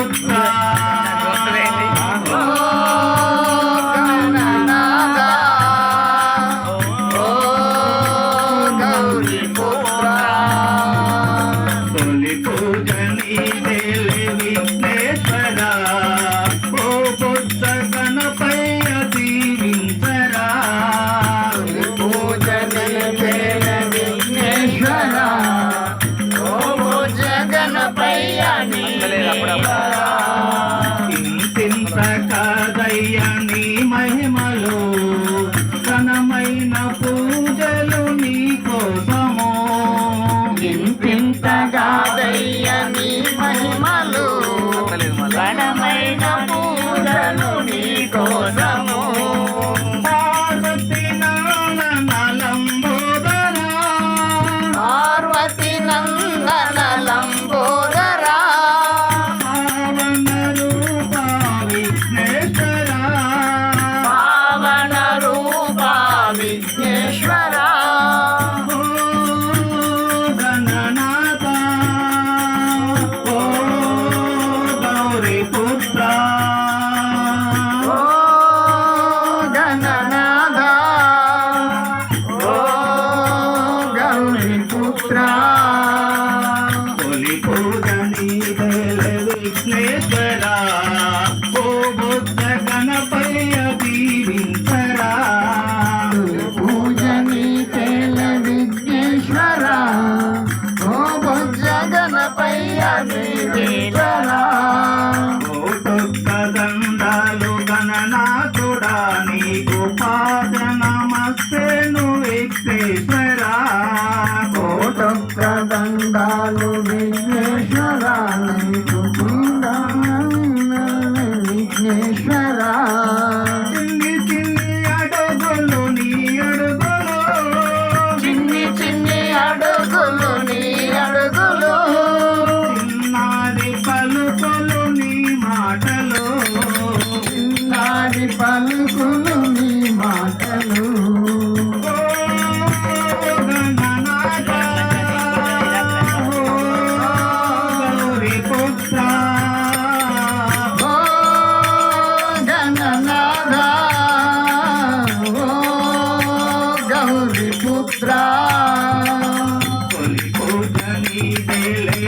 Oh, no. కోసము పార్వతి నందనలంబోదరా. పార్వతి నందనలంబోదరా. పావన రూప విఘ్నేశ్వర. పావన రూప విఘ్నేశ్వర. దండాలు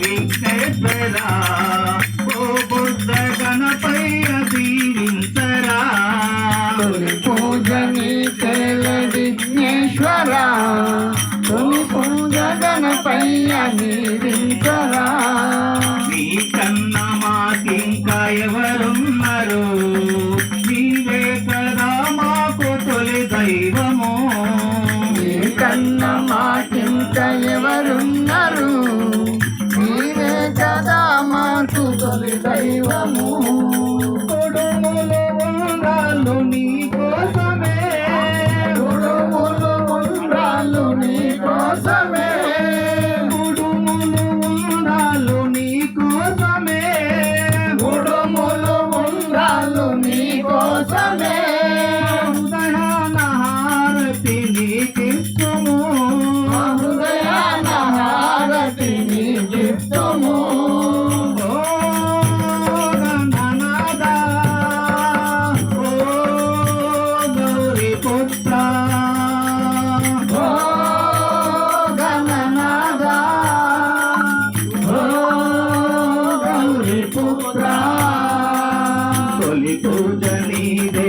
వెంకటేశ్వరా ఓ బుద్ధ గణపయ్య దీవించరా. పూజని తెల విఘ్నేశ్వరా తొలి పూజ గణపయ్య దీవించరా. నీ కన్న మాకింకా ఎవరున్నారు? పుత్ర తొలి పూజ నీదే